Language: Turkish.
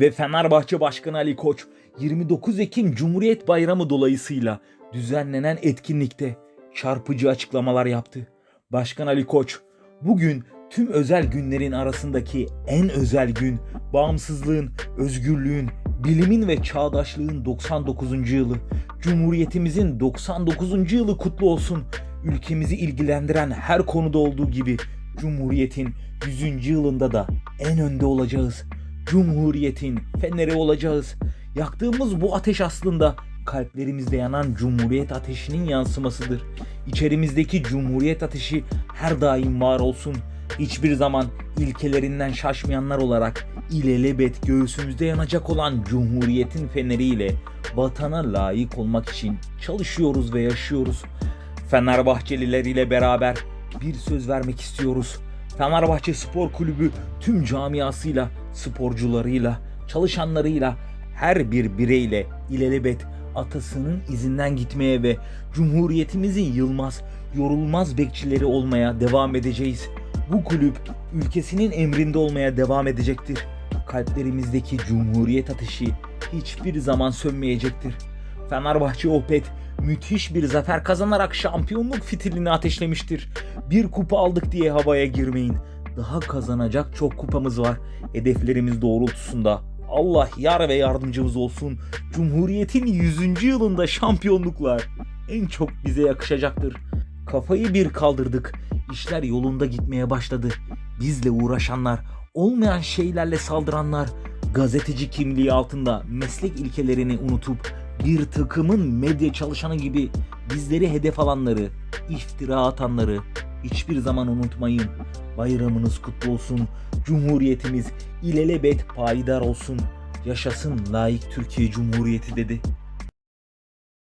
ve Fenerbahçe Başkanı Ali Koç 29 Ekim Cumhuriyet Bayramı dolayısıyla düzenlenen etkinlikte çarpıcı açıklamalar yaptı. Başkan Ali Koç, bugün tüm özel günlerin arasındaki en özel gün, bağımsızlığın, özgürlüğün, bilimin ve çağdaşlığın 99. yılı, Cumhuriyetimizin 99. yılı kutlu olsun. Ülkemizi ilgilendiren her konuda olduğu gibi Cumhuriyetin 100. yılında da en önde olacağız. Cumhuriyetin feneri olacağız. Yaktığımız bu ateş aslında kalplerimizde yanan Cumhuriyet ateşinin yansımasıdır. İçerimizdeki Cumhuriyet ateşi her daim var olsun. Hiçbir zaman ilkelerinden şaşmayanlar olarak ilelebet göğsümüzde yanacak olan Cumhuriyet'in feneriyle vatana layık olmak için çalışıyoruz ve yaşıyoruz. Fenerbahçeliler ile beraber bir söz vermek istiyoruz. Fenerbahçe Spor Kulübü tüm camiasıyla, sporcularıyla, çalışanlarıyla, her bir bireyle ilelebet atasının izinden gitmeye ve Cumhuriyetimizin yılmaz, yorulmaz bekçileri olmaya devam edeceğiz. Bu kulüp ülkesinin emrinde olmaya devam edecektir. Kalplerimizdeki Cumhuriyet ateşi hiçbir zaman sönmeyecektir. Fenerbahçe Opet müthiş bir zafer kazanarak şampiyonluk fitilini ateşlemiştir. Bir kupa aldık diye havaya girmeyin. Daha kazanacak çok kupamız var. Hedeflerimiz doğrultusunda Allah yar ve yardımcımız olsun. Cumhuriyetin 100. yılında şampiyonluklar en çok bize yakışacaktır. Kafayı bir kaldırdık. İşler yolunda gitmeye başladı. Bizle uğraşanlar, olmayan şeylerle saldıranlar, gazeteci kimliği altında meslek ilkelerini unutup bir takımın medya çalışanı gibi bizleri hedef alanları, iftira atanları hiçbir zaman unutmayın. Bayramınız kutlu olsun. Cumhuriyetimiz ilelebet payidar olsun. Yaşasın layık Türkiye Cumhuriyeti dedi.